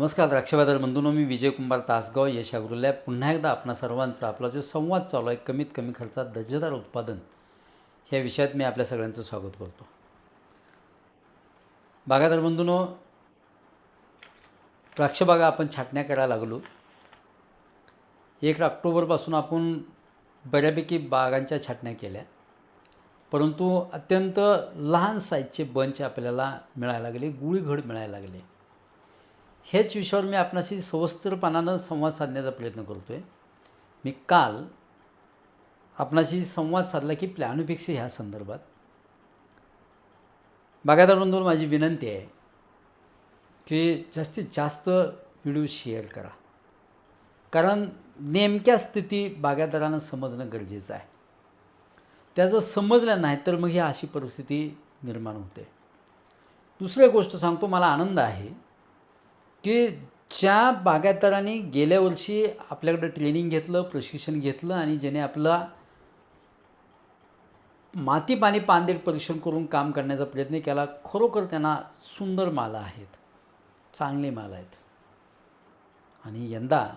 नमस्कार द्राक्षबाजार बंधूनो मी विजय कुंभार तासगाव. यश अग्रुल्या पुन्हा एकदा आपणा सर्वांचा आपला जो संवाद चालू आहे कमीत कमी खर्चात दर्जेदार उत्पादन ह्या विषयात मी आपल्या सगळ्यांचं स्वागत करतो. बागादार बंधूनो द्राक्षबागा आपण छाटण्या करायला लागलो. एक ऑक्टोबरपासून आपण बऱ्यापैकी बागांच्या छाटण्या केल्या. परंतु अत्यंत लहान साईजचे बंच आपल्याला मिळायला लागले गुळीघड मिळायला लागले. हेच विषयावर मी आपणाशी सवस्त्रपणानं संवाद साधण्याचा प्रयत्न करतो आहे मी काल आपणाशी संवाद साधला की प्लॅनोपेक्षा ह्या संदर्भात. बागायदार माझी विनंती आहे की जास्तीत जास्त व्हिडिओ शेअर करा. कारण नेमक्या स्थिती बागायतदारांना समजणं गरजेचं आहे. त्या जर समजलं नाही तर मग ही अशी परिस्थिती निर्माण होते. दुसरी गोष्ट सांगतो मला आनंद आहे की ज्या बागायतदारांनी गेल्या वर्षी आपल्याकडं ट्रेनिंग घेतलं प्रशिक्षण घेतलं आणि ज्याने आपला माती पाणी पानदेट परीक्षण करून काम करण्याचा प्रयत्न केला खरोखर त्यांना सुंदर माला आहेत चांगले माल आहेत. आणि यंदा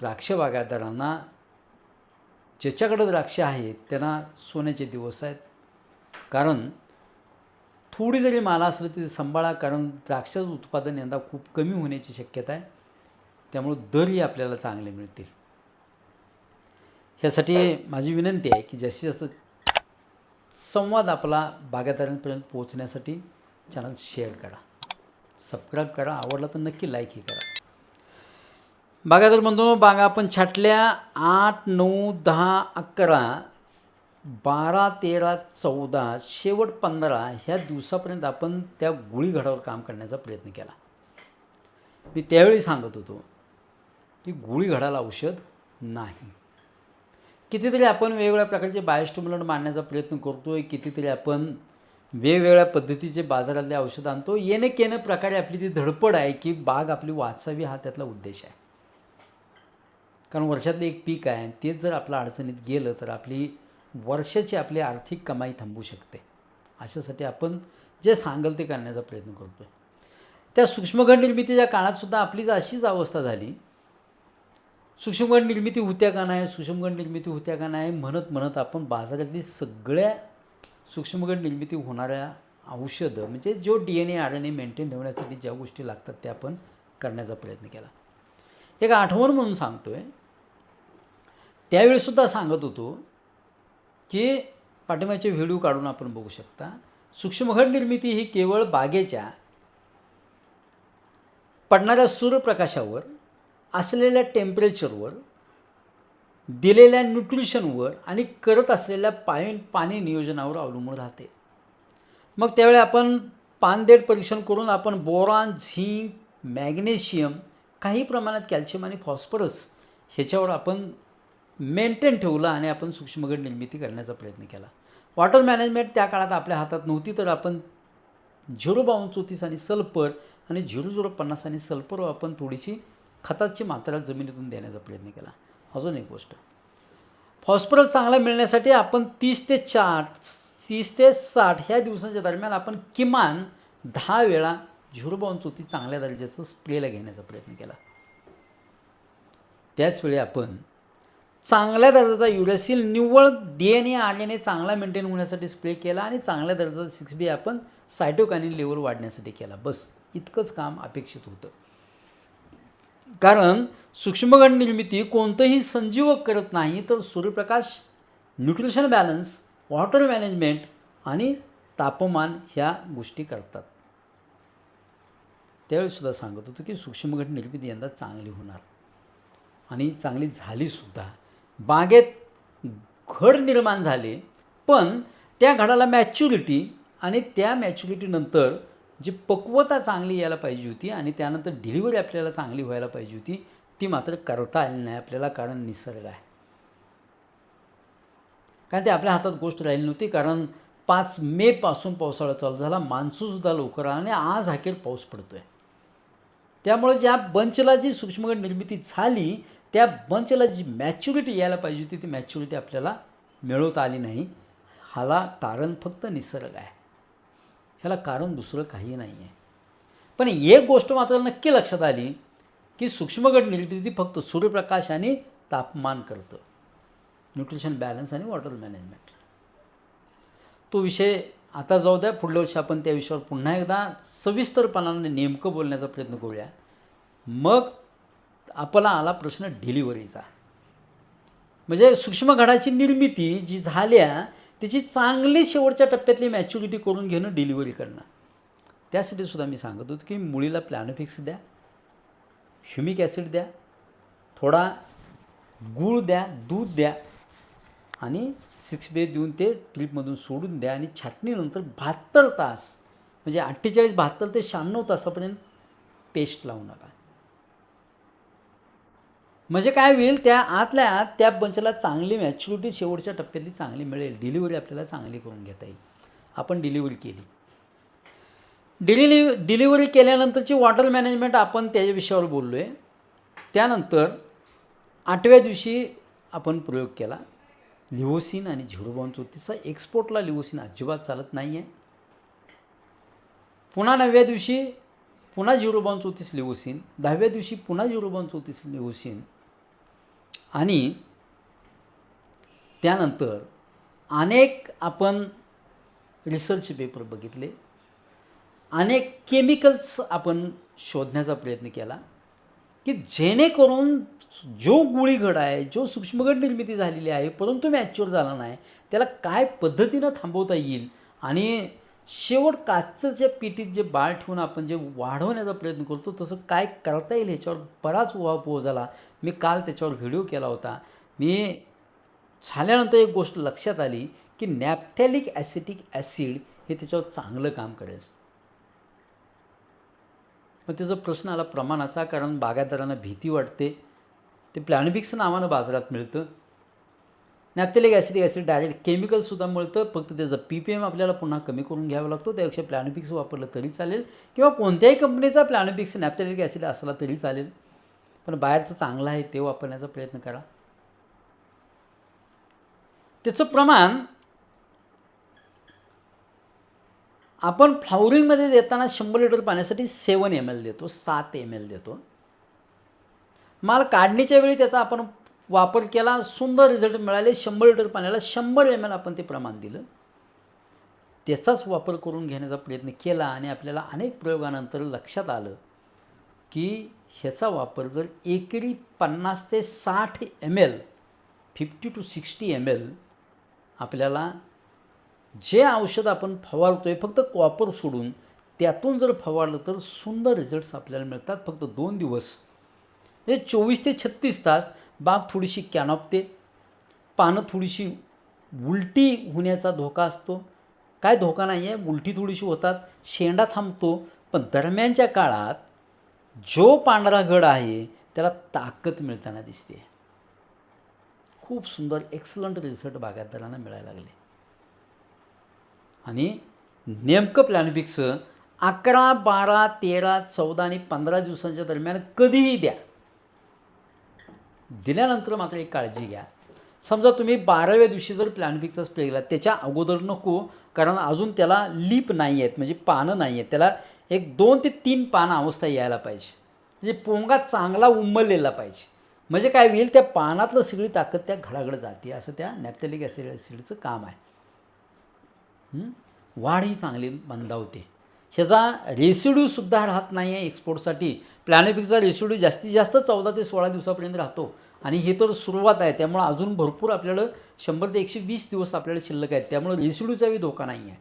द्राक्ष बागायतदारांना ज्याच्याकडं द्राक्ष आहेत त्यांना सोन्याचे दिवस आहेत. कारण थोडी जरी माला असलं तरी सांभाळा कारण द्राक्षाचं उत्पादन यंदा खूप कमी होण्याची शक्यता आहे. त्यामुळं दरही आपल्याला चांगले मिळतील. ह्यासाठी माझी विनंती आहे की जास्तीत जास्त संवाद आपला बागायतदारांपर्यंत पोहोचण्यासाठी चॅनल शेअर करा. सबस्क्राईब करा. आवडला तर नक्की लाईकही करा. बागायतदार बंधूंनो बागा आपण छाटल्या आठ नऊ दहा अकरा बारा तेरा चौदा शेवट पंधरा ह्या दिवसापर्यंत आपण त्या गुळीघडावर काम करण्याचा प्रयत्न केला. मी त्यावेळी सांगत होतो की गुळीघडाला औषध नाही. कितीतरी आपण वेगवेगळ्या प्रकारचे बायोस्टिम्युलंट मारण्याचा प्रयत्न करतो आहे कितीतरी आपण वेगवेगळ्या पद्धतीचे बाजारातले औषध आणतो येणे केने प्रकारे आपली ती धडपड आहे की बाग आपली वाचावी हा त्यातला उद्देश आहे. कारण वर्षातलं एक पीक आहे तेच जर आपलं अडचणीत गेलं तर आपली वर्षाची आपली आर्थिक कमाई थांबू शकते. अशासाठी आपण जे सांगल ते करण्याचा प्रयत्न करतो आहे त्या सूक्ष्मगण निर्मितीच्या काळातसुद्धा आपलीच अशीच अवस्था झाली. सूक्ष्मगण निर्मिती होत्या का नाही सूक्ष्मगण निर्मिती होत्या का नाही म्हणत म्हणत आपण बाजारातली सगळ्या सूक्ष्मगण निर्मिती होणाऱ्या औषधं म्हणजे जो D N A R N A maintain ठेवण्यासाठी ज्या गोष्टी लागतात त्या आपण करण्याचा प्रयत्न केला. एक आठवण म्हणून सांगतो आहे त्यावेळीसुद्धा सांगत होतो की पाठिंब्याचे व्हिडिओ काढून आपण बघू शकता. सूक्ष्मघड निर्मिती ही केवळ बागेच्या पडणाऱ्या सूर्यप्रकाशावर असलेल्या टेम्परेचरवर दिलेल्या न्यूट्रिशनवर आणि करत असलेल्या पाय पाणी नियोजनावर अवलंबून राहते. मग त्यावेळी आपण पानदेट परीक्षण करून आपण बोरॉन झिंक मॅग्नेशियम काही प्रमाणात कॅल्शियम आणि फॉस्फरस ह्याच्यावर आपण मेंटेन ठेवलं आणि आपण सूक्ष्मगड निर्मिती करण्याचा प्रयत्न केला. वॉटर मॅनेजमेंट त्या काळात आपल्या हातात नव्हती तर आपण झिरो बावन्न चौतीस आणि सल्फर आणि झिरो झिरो पन्नास आणि सल्फर आपण थोडीशी खताची मात्रा जमिनीतून देण्याचा प्रयत्न केला. अजून एक गोष्ट. फॉस्फरस चांगला मिळण्यासाठी आपण तीस ते चार तीस ते साठ ह्या दिवसांच्या दरम्यान आपण किमान दहा वेळा झिरो बावन्न चौतीस चांगल्या दर्जाचं स्प्रेला घेण्याचा प्रयत्न केला. त्याचवेळी आपण चांगल्या दर्जाचा युरेसिल निव्वळ D N A R N A चांगला मेंटेन होण्यासाठी स्प्रे केला आणि चांगल्या दर्जाचा सिक्स बी आपण सायटोकानिन लेवल वाढण्यासाठी केला. बस इतकंच काम अपेक्षित होतं. कारण सूक्ष्मगण निर्मिती कोणतंही संजीवक करत नाही तर सूर्यप्रकाश न्यूट्रिशन बॅलन्स वॉटर मॅनेजमेंट आणि तापमान ह्या गोष्टी करतात. त्यावेळीसुद्धा सांगत होतो की सूक्ष्मगट निर्मिती यंदा चांगली होणार. आणि चांगली झालीसुद्धा बागेत घड निर्माण झाले पण त्या घडाला मॅच्युरिटी आणि त्या मॅच्युरिटीनंतर जी पक्वता चांगली यायला पाहिजे होती आणि त्यानंतर डिलिव्हरी आपल्याला चांगली व्हायला पाहिजे होती ती मात्र करता आली नाही. आपल्याला कारण निसर्ग आहे. कारण ते आपल्या हातात गोष्ट राहिली नव्हती कारण पाच मेपासून पावसाळा चालू झाला मान्सूनसुद्धा लवकर आला आणि आज अखेर पाऊस पडतो आहे त्यामुळे ज्या बंचला जी सूक्ष्मगड निर्मिती झाली त्या बंचला जी मॅच्युरिटी यायला पाहिजे होती ती मॅच्युरिटी आपल्याला मिळवता आली नाही. ह्याला कारण फक्त निसर्ग आहे. ह्याला कारण दुसरं काही नाही आहे पण एक गोष्ट मात्र नक्की लक्षात आली की सूक्ष्मगट निर्मिती फक्त सूर्यप्रकाश आणि तापमान करतं. न्यूट्रिशन बॅलन्स आणि वॉटर मॅनेजमेंट तो विषय आता जाऊ द्या पुढल्या वर्षी आपण त्या विषयावर पुन्हा एकदा सविस्तरपणाने नेमकं बोलण्याचा प्रयत्न करूया. मग आपला आला प्रश्न डिलिव्हरीचा म्हणजे सूक्ष्म घडाची निर्मिती जी झाल्या त्याची चांगली शेवटच्या टप्प्यातली मॅच्युरिटी करून घेणं डिलिव्हरी करणं. त्यासाठी सुद्धा मी सांगत होतो की मुलीला प्लॅनोफिक्स द्या ह्युमिक ॲसिड द्या थोडा गूळ द्या दूध द्या आणि सिक्स बे देऊन ते ट्रीपमधून सोडून द्या आणि छाटणीनंतर बहात्तर तास म्हणजे अठ्ठेचाळीस बहात्तर ते शहाण्णव तासापर्यंत पेस्ट लावू नका. म्हणजे काय होईल त्या आतल्या आत त्या बंचला चांगली मॅच्युरिटी शेवटच्या टप्प्यातली चांगली मिळेल. डिलिव्हरी आपल्याला चांगली करून घेता येईल. आपण डिलिव्हरी केली. डिलिव्हरी डिलिव्हरी केल्यानंतरची वॉटर मॅनेजमेंट आपण त्याच्या विषयावर बोललो आहे त्यानंतर आठव्या दिवशी आपण प्रयोग केला. लिओसिन आणि झिरोबॉन चौतीसचा एक्सपोर्टला लिओसिन अजिबात चालत नाही आहे पुन्हा नवव्या दिवशी पुन्हा झिरोबॉन चौतीस लिओसिन दहाव्या दिवशी पुन्हा झिरोबॉन चौतीस लिओसिन आणि त्यानंतर अनेक आपण रिसर्च पेपर बघितले. अनेक केमिकल्स आपण शोधण्याचा प्रयत्न केला की जेणेकरून जो गुळीघड आहे जो सूक्ष्मगड निर्मिती झालेली आहे परंतु मॅच्युअर झाला नाही त्याला काय पद्धतीनं थांबवता येईल आणि शेवट काचच्या पिटीत जे बाळ ठेवून आपण जे वाढवण्याचा प्रयत्न करतो तसं काय करता येईल ह्याच्यावर बराच उहापोह झाला. मी काल त्याच्यावर व्हिडिओ केला होता. मी झाल्यानंतर एक गोष्ट लक्षात आली की नॅपथॅलिक ॲसिटिक ॲसिड हे त्याच्यावर चांगलं काम करेल. मग त्याचा प्रश्न आला प्रमाणाचा कारण बागायतदारांना भीती वाटते. ते प्लॅनबिक्स नावानं बाजारात मिळतं. नॅप्थेलिक ॲसिड ॲसिड डायरेक्ट केमिकलसुद्धा मिळतं. फक्त त्याचं पी पी एम आपल्याला पुन्हा कमी करून घ्यावा लागतो. त्यापेक्षा प्लॅनोपिक्स वापरलं तरी चालेल. किंवा कोणत्याही कंपनीचा प्लॅनोपिक्स नॅप्थेलिक ॲसिड असला तरी चालेल. पण बाहेरचं चांगलं आहे ते वापरण्याचा प्रयत्न करा. त्याचं प्रमाण आपण फ्लावरिंगमध्ये देताना शंभर लिटर पाण्यासाठी सेवन एम एल देतो सात एम एल देतो. माल काढणीच्या वेळी त्याचा आपण वापर केला सुंदर रिझल्ट मिळाले शंभर लिटर पाण्याला शंभर एम एल आपण ते प्रमाण दिलं. त्याचाच वापर करून घेण्याचा प्रयत्न केला आणि आपल्याला अनेक प्रयोगानंतर लक्षात आलं की ह्याचा वापर जर एकरी पन्नास ते साठ M L fifty to sixty M L आपल्याला जे औषध आपण फवारतो आहे फक्त कॉपर सोडून त्यातून जर फवारलं तर सुंदर रिझल्ट्स आपल्याला मिळतात फक्त दोन दिवस. म्हणजे चोवीस ते छत्तीस तास बाग थोडीशी कॅनॉपते पानं थोडीशी उलटी होण्याचा धोका असतो. काय धोका नाही आहे उलटी थोडीशी होतात शेंडा थांबतो पण दरम्यानच्या काळात जो पांढरा गड आहे त्याला ताकद मिळताना दिसते. खूप सुंदर एक्सलंट रिझल्ट बागायतदारांना मिळायला लागले. आणि नेमकं प्लॅनबिक्स अकरा बारा तेरा चौदा आणि पंधरा दिवसांच्या दरम्यान कधीही द्या. दिल्यानंतर मात्र एक काळजी घ्या. समजा तुम्ही बाराव्या दिवशी जर प्लॅनपिकचा स्प्रे केला त्याच्या अगोदर नको कारण अजून त्याला लीप नाही आहेत म्हणजे पानं नाही आहेत त्याला एक दोन ते तीन पानं अवस्था यायला पाहिजे. म्हणजे पोंगा चांगला उमललेला पाहिजे. म्हणजे काय होईल त्या पानातलं सगळी ताकद त्या घडाघड जाते असं त्या नॅप्थॅलिक ॲसिड ॲसिडचं काम आहे. वाढ ही चांगली मंदावते. ह्याचा रेसिड्यूसुद्धा राहत नाही आहे एक्सपोर्टसाठी प्लॅनोपिकचा रेसिड्यू जास्तीत जास्त चौदा ते सोळा दिवसापर्यंत राहतो. आणि हे तर सुरुवात आहे. त्यामुळं अजून भरपूर आपल्याला शंभर ते एकशे वीस दिवस आपल्याला शिल्लक आहेत. त्यामुळं रेसिड्यूचाही धोका नाही आहे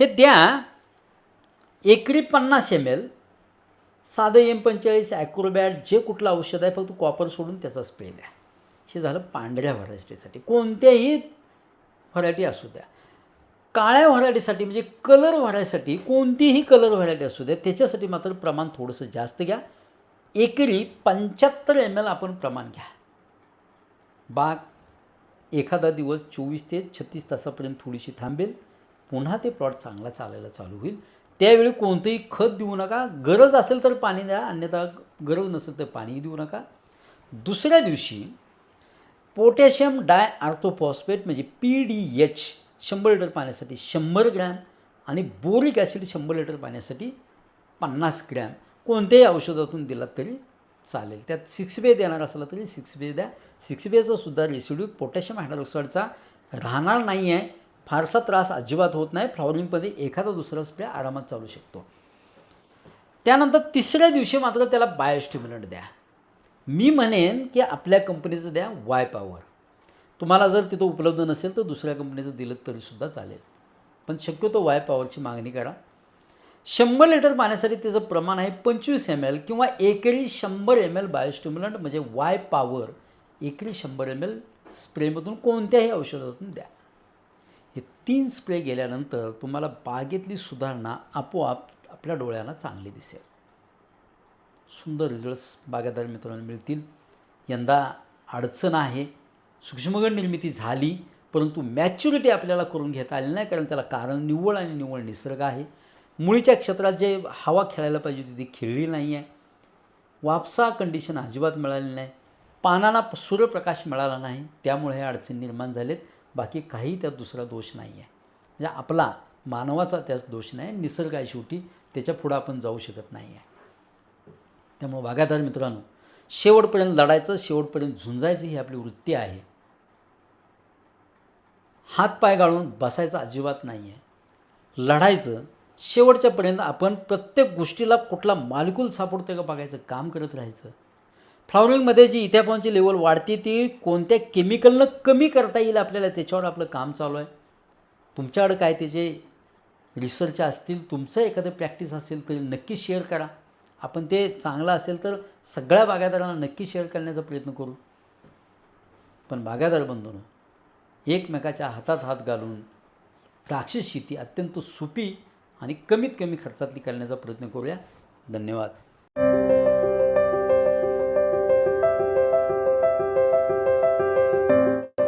हे द्या एकरी पन्नास एम एल साधं एम पंचेचाळीस ॲक्रोबॅट जे कुठलं औषध आहे फक्त कॉपर सोडून त्याचा स्प्रे द्या. हे झालं पांढऱ्या व्हरायटीसाठी कोणत्याही व्हरायटी असू द्या. काळ्या व्हरायटीसाठी म्हणजे कलर व्हरायसाठी कोणतीही कलर व्हरायटी असू द्या त्याच्यासाठी मात्र प्रमाण थोडंसं जास्त घ्या. एकरी पंच्याहत्तर एम एल आपण प्रमाण घ्या. बाग एखादा दिवस चोवीस ते छत्तीस तासापर्यंत थोडीशी थांबेल. पुन्हा ते प्लॉट चांगला चालायला चालू होईल. त्यावेळी कोणतंही खत देऊ नका. गरज असेल तर पाणी द्या अन्यथा गरज नसेल तर पाणीही देऊ नका. दुसऱ्या दिवशी पोटॅशियम डाय आर्थोफॉस्फेट म्हणजे पी डी एच शंभर लिटर पाण्यासाठी शंभर ग्रॅम आणि बोरिक ॲसिड शंभर लिटर पाण्यासाठी पन्नास ग्रॅम. कोणत्याही औषधातून दिलात तरी चालेल. त्यात सिक्स बे देणार असला तरी सिक्स बे द्या. सिक्स बेचा सुद्धा रेसिड्यू पोटॅशियम हायड्रोक्साईडचा राहणार नाही आहे फारसा त्रास अजिबात होत नाही. फ्लॉवरिंगमध्ये एखादा दुसरा स्प्रे आरामात चालू शकतो. त्यानंतर तिसऱ्या दिवशी मात्र त्याला बायोस्टिम्युलंट द्या. मी म्हणेन की आपल्या कंपनीचं द्या वाय पॉवर तुम्हाला जर तिथं उपलब्ध नसेल तर दुसऱ्या कंपनीचं दिलं तरीसुद्धा चालेल. पण शक्यतो वाय पॉवरची मागणी करा. शंभर लिटर पाण्यासाठी त्याचं प्रमाण आहे पंचवीस एम एल किंवा एकरी शंभर एम एल बायोस्टिम्युलंट म्हणजे वाय पॉवर एकरी शंभर एम एल स्प्रेमधून कोणत्याही औषधातून द्या. हे तीन स्प्रे गेल्यानंतर तुम्हाला बागेतली सुधारणा आपोआप आपल्या डोळ्यांना चांगली दिसेल. सुंदर रिझल्ट्स बागायतदार मित्रांना मिळतील. यंदा अडचण आहे. सूक्ष्मगड निर्मिती झाली परंतु मॅच्युरिटी आपल्याला करून घेता आली नाही कारण त्याला कारण निव्वळ आणि निव्वळ निसर्ग आहे. मुळीच्या क्षेत्रात जे हवा खेळायला पाहिजे होती ती खेळली नाही आहे. वापसा कंडिशन अजिबात मिळाली नाही. पानांना सूर्यप्रकाश मिळाला नाही. त्यामुळे हे अडचणी निर्माण झालेत. बाकी काही त्यात दुसरा दोष नाही आहे. म्हणजे आपला मानवाचा त्यात दोष नाही. निसर्ग आहे शेवटी. त्याच्या पुढं आपण जाऊ शकत नाही आहे. त्यामुळे बागायतदार मित्रांनो शेवटपर्यंत लढायचं शेवटपर्यंत झुंजायचं ही आपली वृत्ती आहे. हातपाय गाळून बसायचं अजिबात नाही आहे लढायचं शेवटच्यापर्यंत आपण प्रत्येक गोष्टीला कुठला मालिकूल सापडतो का बघायचं काम करत राहायचं. फ्लॉवरिंगमध्ये जी इथॅपॉनची लेवल वाढते ती कोणत्या केमिकलनं कमी करता येईल आपल्याला त्याच्यावर आपलं काम चालू आहे. तुमच्याकडं काय त्याचे रिसर्च असतील तुमचं एखादं प्रॅक्टिस असेल तरी नक्की शेअर करा. आपण ते चांगलं असेल तर सगळ्या बागायतदारांना नक्की शेअर करण्याचा प्रयत्न करू. पण बागायतदार बंधून एकमेकाच्या हातात हात घालून द्राक्ष शेती अत्यंत सोपी आणि कमीत कमी खर्चातली करण्याचा प्रयत्न करूया. धन्यवाद.